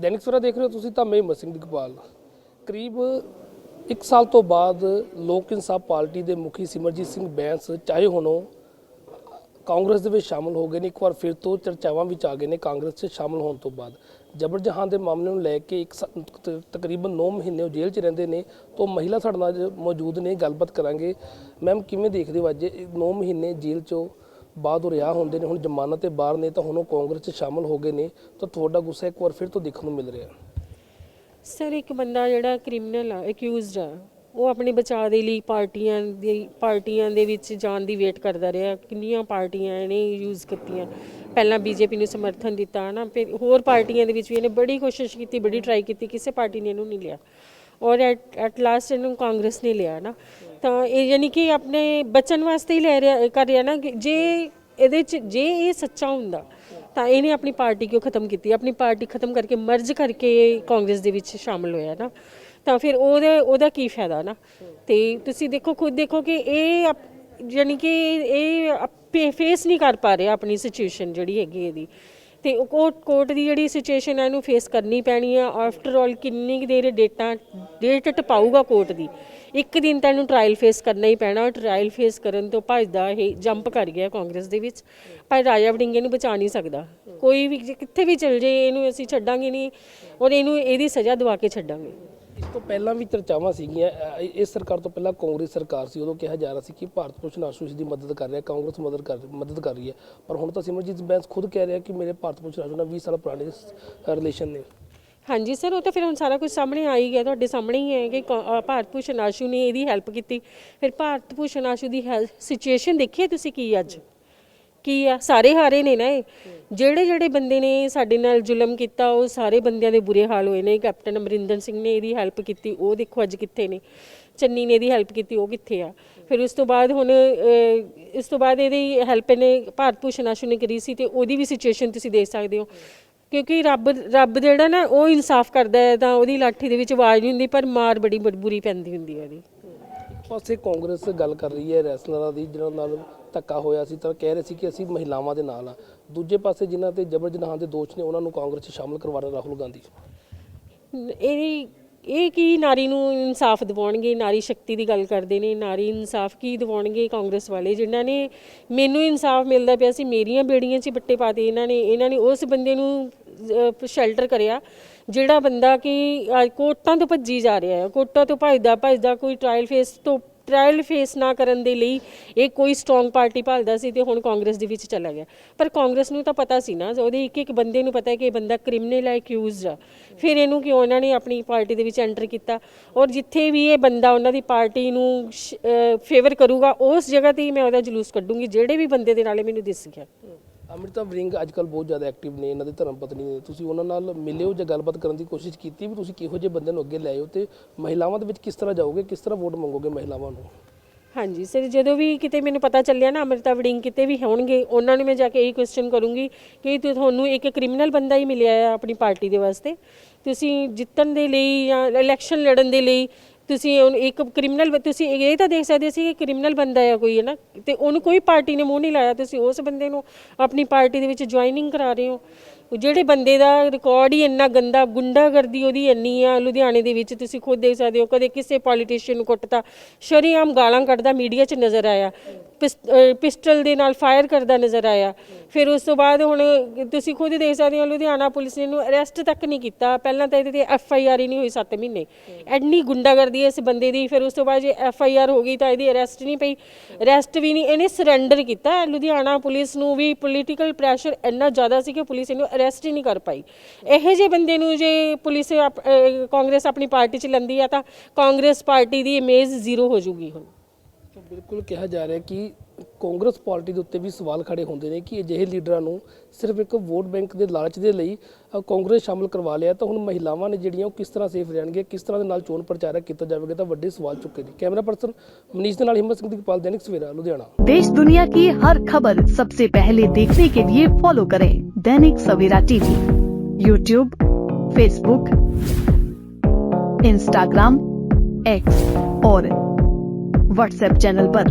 ਦੈਨਿਕ ਸਵੇਰਾ ਦੇਖ ਰਹੇ ਹੋ ਤੁਸੀਂ ਤਾਂ ਮੈਂ ਹਿੰਮਤ ਸਿੰਘ ਦਿਗਪਾਲ ਕਰੀਬ 1 ਸਾਲ ਤੋਂ ਬਾਅਦ ਲੋਕ ਇਨਸਾਫ ਪਾਰਟੀ ਦੇ ਮੁਖੀ ਸਿਮਰਜੀਤ ਸਿੰਘ ਬੈਂਸ, ਚਾਹੇ ਹੁਣ ਉਹ ਕਾਂਗਰਸ ਦੇ ਵਿੱਚ ਸ਼ਾਮਲ ਹੋ ਗਏ ਨੇ, ਇੱਕ ਵਾਰ ਫਿਰ ਤੋਂ ਚਰਚਾਵਾਂ ਵਿੱਚ ਆ ਗਏ ਨੇ ਕਾਂਗਰਸ 'ਚ ਸ਼ਾਮਲ ਹੋਣ ਤੋਂ ਬਾਅਦ। ਜਬਰ ਜਹਾਨ ਦੇ ਮਾਮਲੇ ਨੂੰ ਲੈ ਕੇ ਇੱਕ ਸ- ਤ- ਤਕਰੀਬਨ 9 ਮਹੀਨੇ ਉਹ ਜੇਲ੍ਹ 'ਚ ਰਹਿੰਦੇ ਨੇ, ਤੋਂ ਮਹਿਲਾ ਸਾਡੇ ਨਾਲ ਮੌਜੂਦ ਨੇ, ਗੱਲਬਾਤ ਕਰਾਂਗੇ। ਮੈਮ, ਕਿਵੇਂ ਦੇਖਦੇ ਹੋ ਅੱਜ? 9 ਮਹੀਨੇ ਜੇਲ੍ਹ 'ਚੋਂ ਬਾਅਦ ਉਹ ਰਿਹਾ ਹੁੰਦੇ ਨੇ, ਹੁਣ ਜ਼ਮਾਨਤ ਤੇ ਬਾਹਰ ਨੇ ਤਾਂ ਹੁਣ ਉਹ ਕਾਂਗਰਸ 'ਚ ਸ਼ਾਮਲ ਹੋ ਗਏ ਨੇ, ਤਾਂ ਤੁਹਾਡਾ ਗੁੱਸਾ ਇੱਕ ਵਾਰ ਫਿਰ ਤੋਂ ਦੇਖਣ ਨੂੰ ਮਿਲ ਰਿਹਾ। ਸਰ, ਇੱਕ ਬੰਦਾ ਜਿਹੜਾ ਕ੍ਰਿਮੀਨਲ ਆ ਅਕਿਊਜ਼ਡ ਆ, ਉਹ ਆਪਣੇ ਬਚਾਅ ਦੇ ਲਈ ਪਾਰਟੀਆਂ ਦੀ, ਪਾਰਟੀਆਂ ਦੇ ਵਿੱਚ ਜਾਣ ਦੀ ਵੇਟ ਕਰਦਾ ਰਿਹਾ। ਕਿੰਨੀਆਂ ਪਾਰਟੀਆਂ ਇਹਨੇ ਯੂਜ਼ ਕੀਤੀਆਂ? ਪਹਿਲਾਂ ਬੀਜੇਪੀ ਨੂੰ ਸਮਰਥਨ ਦਿੱਤਾ ਨਾ ਫਿਰ ਹੋਰ ਪਾਰਟੀਆਂ ਦੇ ਵਿੱਚ ਵੀ ਇਹਨੇ ਬੜੀ ਕੋਸ਼ਿਸ਼ ਕੀਤੀ, ਬੜੀ ਟਰਾਈ ਕੀਤੀ, ਕਿਸੇ ਪਾਰਟੀ ਨੇ ਇਹਨੂੰ ਨਹੀਂ ਲਿਆ। ਔਰ ਐਟ ਲਾਸਟ ਇਹਨੂੰ ਕਾਂਗਰਸ ਨੇ ਲਿਆ ਨਾ ਤਾਂ ਇਹ ਯਾਨੀ ਕਿ ਆਪਣੇ ਬਚਨ ਵਾਸਤੇ ਹੀ ਲੈ ਰਿਹਾ, ਕਰ ਰਿਹਾ ਨਾ ਕਿ ਜੇ ਇਹਦੇ ਚ, ਜੇ ਇਹ ਸੱਚਾ ਹੁੰਦਾ, ਤਾਂ ਇਹਨੇ ਆਪਣੀ ਪਾਰਟੀ ਕਿਉਂ ਖਤਮ ਕੀਤੀ? ਆਪਣੀ ਪਾਰਟੀ ਖਤਮ ਕਰਕੇ ਮਰਜ ਕਰਕੇ ਕਾਂਗਰਸ ਦੇ ਵਿੱਚ ਸ਼ਾਮਲ ਹੋਇਆ ਨਾ। ਤਾਂ ਫਿਰ ਉਹਦੇ, ਉਹਦਾ ਕੀ ਫਾਇਦਾ ਨਾ? ਤੇ ਤੁਸੀਂ ਦੇਖੋ, ਖੁਦ ਦੇਖੋ ਕਿ ਇਹ ਅਪ- ਯਾਨੀ ਕਿ ਇਹ ਫੇਸ ਨਹੀਂ ਕਰ ਪਾ ਰਿਹਾ ਆਪਣੀ ਸਿਚੁਏਸ਼ਨ ਜਿਹੜੀ ਹੈਗੀ ਇਹਦੀ। ਤੇ ਉਹ ਕੋਰਟ ਕੋਰਟ ਦੀ ਜਿਹੜੀ ਸਿਚੁਏਸ਼ਨ ਹੈ ਇਹਨੂੰ ਫੇਸ ਕਰਨੀ ਪੈਣੀ ਆ। ਆਫਟਰ ਆਲ ਕਿੰਨੀ ਕੁ ਦੇਰ ਡੇਟਾ ਡੇਟ ਟਪਾਊਗਾ ਕੋਰਟ ਦੀ। ਇੱਕ ਦਿਨ ਤਾਂ ਇਹਨੂੰ ਟ੍ਰਾਇਲ ਫੇਸ ਕਰਨਾ ਹੀ ਪੈਣਾ। ਟ੍ਰਾਇਲ ਫੇਸ ਕਰਨ ਤੋਂ ਭੱਜਦਾ ਇਹ ਜੰਪ ਕਰ ਗਿਆ ਕਾਂਗਰਸ ਦੇ ਵਿੱਚ। ਪਰ ਰਾਜਾ ਵੜਿੰਗੇ ਨੂੰ ਬਚਾ ਨਹੀਂ ਸਕਦਾ। ਕੋਈ ਵੀ ਕਿੱਥੇ ਵੀ ਚਲ ਜੇ, ਇਹਨੂੰ ਅਸੀਂ ਛੱਡਾਂਗੇ ਨਹੀਂ। ਔਰ ਇਹਨੂੰ ਇਹਦੀ ਸਜ਼ਾ ਦਵਾ ਕੇ ਛੱਡਾਂਗੇ। ਇਸ ਤੋਂ ਪਹਿਲਾਂ ਵੀ ਚਰਚਾਵਾਂ ਸੀਗੀਆਂ ਅ, ਇਸ ਸਰਕਾਰ ਤੋਂ ਪਹਿਲਾਂ ਕਾਂਗਰਸ ਸਰਕਾਰ ਸੀ ਉਦੋਂ ਕਿਹਾ ਜਾ ਰਿਹਾ ਸੀ ਕਿ ਭਾਰਤ ਭੂਸ਼ਣ ਆਸ਼ੂ ਇਸ ਦੀ ਮਦਦ ਕਰ ਰਿਹਾ ਕਾਂਗਰਸ ਮਦਦ ਕਰ ਮਦਦ ਕਰ ਰਹੀ ਹੈ। ਪਰ ਹੁਣ ਤਾਂ ਸਿਮਰਜੀਤ ਬੈਂਸ ਖੁਦ ਕਹਿ ਰਿਹਾ ਕਿ ਮੇਰੇ ਭਾਰਤ ਭੂਸ਼ਣ ਆਸ਼ੂ ਨਾਲ 20 ਸਾਲ ਪੁਰਾਣੇ ਰਿਲੇਸ਼ਨ ਨੇ। ਹਾਂਜੀ ਸਰ ਉਹ ਤਾਂ ਫਿਰ ਹੁਣ ਸਾਰਾ ਕੁਝ ਸਾਹਮਣੇ ਆ ਹੀ ਗਿਆ ਤੁਹਾਡੇ ਸਾਹਮਣੇ ਹੀ ਹੈ ਕਿ ਕੌ- ਅ, ਭਾਰਤ ਭੂਸ਼ਣ ਆਸ਼ੂ ਨੇ ਇਹਦੀ ਹੈਲਪ ਕੀਤੀ। ਫਿਰ ਭਾਰਤ ਭੂਸ਼ਣ ਆਸ਼ੂ ਦੀ ਸਿਚੁਏਸ਼ਨ ਦੇਖੀਏ ਤੁਸੀਂ ਕੀ ਅੱਜ? ਕੀ ਆ? ਸਾਰੇ ਹਾਰੇ ਨੇ ਨਾ ਇਹ। ਜਿਹੜੇ ਜਿਹੜੇ ਬੰਦੇ ਨੇ ਸਾਡੇ ਨਾਲ ਜ਼ੁਲਮ ਕੀਤਾ ਉਹ ਸਾਰੇ ਬੰਦਿਆਂ ਦੇ ਬੁਰੇ ਹਾਲ ਹੋਏ ਨੇ। ਕੈਪਟਨ ਅਮਰਿੰਦਰ ਸਿੰਘ ਨੇ ਇਹਦੀ ਹੈਲਪ ਕੀਤੀ ਉਹ ਦੇਖੋ ਅੱਜ ਕਿੱਥੇ ਨੇ। ਚੰਨੀ ਨੇ ਇਹਦੀ ਹੈਲਪ ਕੀਤੀ ਉਹ ਕਿੱਥੇ ਆ? ਫਿਰ ਉਸ ਤੋਂ ਬਾਅਦ ਹੁਣ ਅ, ਇਸ ਤੋਂ ਬਾਅਦ ਇਹਦੀ ਹੈਲਪ ਨੇ ਭਾਰਤ ਭੂਸ਼ਣ ਆਸ਼ੂ ਨੇ ਕਰੀ ਸੀ ਤੇ ਉਹਦੀ ਵੀ ਸਿਚੁਏਸ਼ਨ ਤੁਸੀਂ ਦੇਖ ਸਕਦੇ ਹੋ। ਕਿਉਂਕਿ ਰੱਬ ਰੱਬ ਜਿਹੜਾ ਨਾ ਉਹ ਇਨਸਾਫ ਕਰਦਾ ਹੈ ਤਾਂ ਉਹਦੀ ਲਾਠੀ ਦੇ ਵਿੱਚ ਆਵਾਜ਼ ਨਹੀਂ ਹੁੰਦੀ ਪਰ ਮਾਰ ਬੜੀ ਬੜੀ ਬੁਰੀ ਪੈਂਦੀ ਹੁੰਦੀ ਹੈ ਉਹਦੀ। ਪਾਸੇ ਕਾਂਗਰਸ ਗੱਲ ਕਰ ਰਹੀ ਹੈ ਰੈਸਲਰਾਂ ਦੀ ਜਿਹਨਾਂ ਨਾਲ ਧੱਕਾ ਹੋਇਆ ਸੀ, ਤਾਂ ਕਹਿ ਰਹੇ ਸੀ ਕਿ ਅਸੀਂ ਮਹਿਲਾਵਾਂ ਦੇ ਨਾਲ ਆ ਦੂਜੇ ਪਾਸੇ ਜਿਨ੍ਹਾਂ ਤੇ ਜਬਰ ਜਨਾਹ ਦੇ ਦੋਸ਼ ਨੇ, ਉਹਨਾਂ ਨੂੰ ਕਾਂਗਰਸ 'ਚ ਸ਼ਾਮਲ ਕਰਵਾ ਰਿਹਾ ਰਾਹੁਲ ਗਾਂਧੀ। ਇਹ ਇਹ ਕੀ ਨਾਰੀ ਨੂੰ ਇਨਸਾਫ ਦਿਵਾਉਣਗੇ? ਨਾਰੀ ਸ਼ਕਤੀ ਦੀ ਗੱਲ ਕਰਦੇ ਨੇ, ਨਾਰੀ ਇਨਸਾਫ ਕੀ ਦਿਵਾਉਣਗੇ ਕਾਂਗਰਸ ਵਾਲੇ? ਜਿਨ੍ਹਾਂ ਨੇ ਮੈਨੂੰ ਇਨਸਾਫ ਮਿਲਦਾ ਪਿਆ ਸੀ, ਮੇਰੀਆਂ ਬੇੜੀਆਂ 'ਚ ਹੀ ਬੱਟੇ ਪਾਤੇ ਇਹਨਾਂ ਨੇ ਇਹਨਾਂ ਨੇ ਉਸ ਬੰਦੇ ਨੂੰ ਸ਼ੈਲਟਰ ਕਰਿਆ, ਜਿਹੜਾ ਬੰਦਾ ਕਿ ਕੋਟਾਂ ਤੋਂ ਭੱਜੀ ਜਾ ਰਿਹਾ ਹੈ, ਕੋਰਟਾਂ ਤੋਂ ਭੱਜਦਾ ਭੱਜਦਾ ਕੋਈ ਟ੍ਰਾਇਲ ਫੇਸ ਤੋਂ ਟ੍ਰਾਇਲ ਫੇਸ ਨਾ ਕਰਨ ਦੇ ਲਈ ਇਹ ਕੋਈ ਸਟਰੋਂਗ ਪਾਰਟੀ ਭਾਲਦਾ ਸੀ ਤੇ ਹੁਣ ਕਾਂਗਰਸ ਦੇ ਵਿੱਚ ਚਲਾ ਗਿਆ। ਪਰ ਕਾਂਗਰਸ ਨੂੰ ਤਾਂ ਪਤਾ ਸੀ ਨਾ, ਉਹਦੇ ਇੱਕ ਇੱਕ ਬੰਦੇ ਨੂੰ ਪਤਾ ਹੈ ਕਿ ਇਹ ਬੰਦਾ ਕ੍ਰਿਮੀਨਲ ਹੈ ਅਕਿਊਜ਼ਡ ਆ। ਫਿਰ ਇਹਨੂੰ ਕਿਉਂ ਉਹਨਾਂ ਨੇ ਆਪਣੀ ਪਾਰਟੀ ਦੇ ਵਿੱਚ ਐਂਟਰ ਕੀਤਾ? ਔਰ ਜਿੱਥੇ ਵੀ ਇਹ ਬੰਦਾ ਉਹਨਾਂ ਦੀ ਪਾਰਟੀ ਨੂੰ ਫੇਵਰ ਕਰੂਗਾ, ਉਸ ਜਗ੍ਹਾ ਤੇ ਹੀ ਮੈਂ ਉਹਦਾ ਜਲੂਸ ਕੱਢੂੰਗੀ, ਜਿਹੜੇ ਵੀ ਬੰਦੇ ਦੇ ਨਾਲੇ ਮੈਨੂੰ ਦਿਸ ਗਿਆ। ਅੰਮ੍ਰਿਤਾ ਵਰਿੰਗ ਅੱਜ ਕੱਲ ਬਹੁਤ ਜ਼ਿਆਦਾ ਐਕਟਿਵ ਨੇ, ਇਹਨਾਂ ਦੇ ਧਰਮ ਪਤਨੀ ਨੇ। ਤੁਸੀਂ ਉਹਨਾਂ ਨਾਲ ਮਿਲਿਓ ਜਾਂ ਗੱਲਬਾਤ ਕਰਨ ਦੀ ਕੋਸ਼ਿਸ਼ ਕੀਤੀ ਵੀ ਤੁਸੀਂ ਕਿਹੋ ਜਿਹੇ ਬੰਦੇ ਨੂੰ ਅੱਗੇ ਲੈ ਆਇਓ ਤੇ ਮਹਿਲਾਵਾਂ ਦੇ ਵਿੱਚ ਕਿਸ ਤਰ੍ਹਾਂ ਜਾਓਗੇ, ਕਿਸ ਤਰ੍ਹਾਂ ਵੋਟ ਮੰਗੋਗੇ ਮਹਿਲਾਵਾਂ ਨੂੰ? ਹਾਂਜੀ, ਸਰ, ਜਦੋਂ ਵੀ ਕਿਤੇ ਮੈਨੂੰ ਪਤਾ ਚੱਲਿਆ ਨਾ ਅਮਰਤਾ ਵੜਿੰਗ ਕਿਤੇ ਵੀ ਹੋਣਗੇ, ਉਹਨਾਂ ਨੂੰ ਮੈਂ ਜਾ ਕੇ ਇਹੀ ਕੁਐਸਚਨ ਕਰੂੰਗੀ ਕਿ ਤੁਹਾਨੂੰ ਇੱਕ ਕ੍ਰਿਮੀਨਲ ਬੰਦਾ ਹੀ ਮਿਲਿਆ ਹੈ ਆਪਣੀ ਪਾਰਟੀ ਦੇ ਵਾਸਤੇ? ਤੁਸੀਂ ਜਿੱਤਣ ਦੇ ਲਈ ਜਾਂ ਇਲੈਕਸ਼ਨ ਲੜਨ ਦੇ ਲਈ ਤੁਸੀਂ ਉਹਨੂੰ ਇੱਕ ਕ੍ਰਿਮੀਨਲ ਤੁਸੀਂ ਇਹ ਤਾਂ ਦੇਖ ਸਕਦੇ ਸੀ ਕਿ ਕ੍ਰਿਮੀਨਲ ਬੰਦਾ ਹੈ ਕੋਈ ਹੈ ਨਾ ਤੇ ਉਹਨੂੰ ਕੋਈ ਪਾਰਟੀ ਨੇ ਮੂੰਹ ਨਹੀਂ ਲਾਇਆ, ਤੁਸੀਂ ਉਸ ਬੰਦੇ ਨੂੰ ਆਪਣੀ ਪਾਰਟੀ ਦੇ ਵਿੱਚ ਜੁਆਇਨਿੰਗ ਕਰਾ ਰਹੇ ਹੋ। ਉਹ ਜਿਹੜੇ ਬੰਦੇ ਦਾ ਰਿਕਾਰਡ ਹੀ ਇੰਨਾ ਗੰਦਾ, ਗੁੰਡਾਗਰਦੀ ਉਹਦੀ ਇੰਨੀ ਆ ਲੁਧਿਆਣੇ ਦੇ ਵਿੱਚ, ਤੁਸੀਂ ਖੁਦ ਦੇਖ ਸਕਦੇ ਹੋ, ਕਦੇ ਕਿਸੇ ਪੋਲੀਟੀਸ਼ੀਅਨ ਨੂੰ ਕੁੱਟਤਾ ਸ਼ਰੀਆਮ ਗਾਲਾਂ ਕੱਢਦਾ ਮੀਡੀਆ 'ਚ ਨਜ਼ਰ ਆਇਆ, ਪਿਸ- ਪਿਸਟਲ ਦੇ ਨਾਲ ਫਾਇਰ ਕਰਦਾ ਨਜ਼ਰ ਆਇਆ। ਫਿਰ ਉਸ ਤੋਂ ਬਾਅਦ ਹੁਣ ਤੁਸੀਂ ਖੁਦ ਦੇਖ ਸਕਦੇ ਹੋ, ਲੁਧਿਆਣਾ ਪੁਲਿਸ ਨੇ ਇਹਨੂੰ ਅਰੈਸਟ ਤੱਕ ਨਹੀਂ ਕੀਤਾ, ਪਹਿਲਾਂ ਤਾਂ ਇਹਦੇ ਤੇ ਐਫ ਆਈ ਆਰ ਹੀ ਨਹੀਂ ਹੋਈ 7 ਮਹੀਨੇ। ਐਡਨੀ ਗੁੰਡਾਗਰਦੀ ਹੈ ਇਸ ਬੰਦੇ ਦੀ, ਫਿਰ ਉਸ ਤੋਂ ਬਾਅਦ ਜੇ ਐਫ ਆਈ ਆਰ ਹੋ ਗਈ ਤਾਂ ਇਹਦੀ ਅਰੈਸਟ ਨਹੀਂ ਪਈ ਅਰੈਸਟ ਵੀ ਨਹੀਂ, ਇਹਨੇ ਸਰੈਂਡਰ ਕੀਤਾ। ਲੁਧਿਆਣਾ ਪੁਲਿਸ ਨੂੰ ਵੀ ਪੋਲੀਟੀਕਲ ਪ੍ਰੈਸ਼ਰ ਇੰਨਾ ਜ਼ਿਆਦਾ ਸੀ ਕਿ ਪੁਲਿਸ ਇਹਨੂੰ ਅਰੈਸਟ ਹੀ ਨਹੀਂ ਕਰ ਪਾਈ। ਇਹੋ ਜਿਹੇ ਬੰਦੇ ਨੂੰ ਜੇ ਪੁਲਿਸ ਆਪ- ਅਹ, ਕਾਂਗਰਸ ਆਪਣੀ ਪਾਰਟੀ 'ਚ ਲੈਂਦੀ ਆ ਤਾਂ ਕਾਂਗਰਸ ਪਾਰਟੀ ਦੀ ਇਮੇਜ ਜ਼ੀਰੋ ਹੋ ਜਾਊਗੀ ਹੁਣ। ਤਾਂ ਬਿਲਕੁਲ ਕਿਹਾ ਜਾ ਰਿਹਾ ਕਿ ਕਾਂਗਰਸ ਪਾਰਟੀ ਦੇ ਉੱਤੇ ਵੀ ਸਵਾਲ ਖੜੇ ਹੁੰਦੇ ਨੇ ਕਿ ਅਜਿਹੇ ਲੀਡਰਾਂ ਨੂੰ ਸਿਰਫ ਇੱਕ ਵੋਟ ਬੈਂਕ ਦੇ ਲਾਲਚ ਦੇ ਲਈ ਅ, ਕਾਂਗਰਸ ਸ਼ਾਮਲ ਕਰਵਾ ਲਿਆ ਤਾਂ ਹੁਣ ਮਹਿਲਾਵਾਂ ਨੇ ਜਿਹੜੀਆਂ ਉਹ ਕਿਸ ਤਰ੍ਹਾਂ ਸੇਫ ਰਹਿਣਗੇ ਕਿਸ ਤਰ੍ਹਾਂ ਦੇ ਨਾਲ ਚੋਣ ਪ੍ਰਚਾਰ ਕੀਤਾ ਜਾਵੇਗਾ ਤਾਂ ਵੱਡੇ ਸਵਾਲ ਚੁੱਕੇ ਨੇ ਕੈਮਰਾ ਪਰਸਨ ਮਨੀਸ਼ ਦੇ ਨਾਲ ਹਿੰਮਤ ਸਿੰਘ ਦੀਪਾਲ ਦੈਨਿਕ ਸਵੇਰਾ ਲੁਧਿਆਣਾ देश दुनिया की हर खबर सबसे पहले देखने के लिए फॉलो करें Dainik Savera TV YouTube Facebook Instagram X और व्हाट्सएप चैनल पर।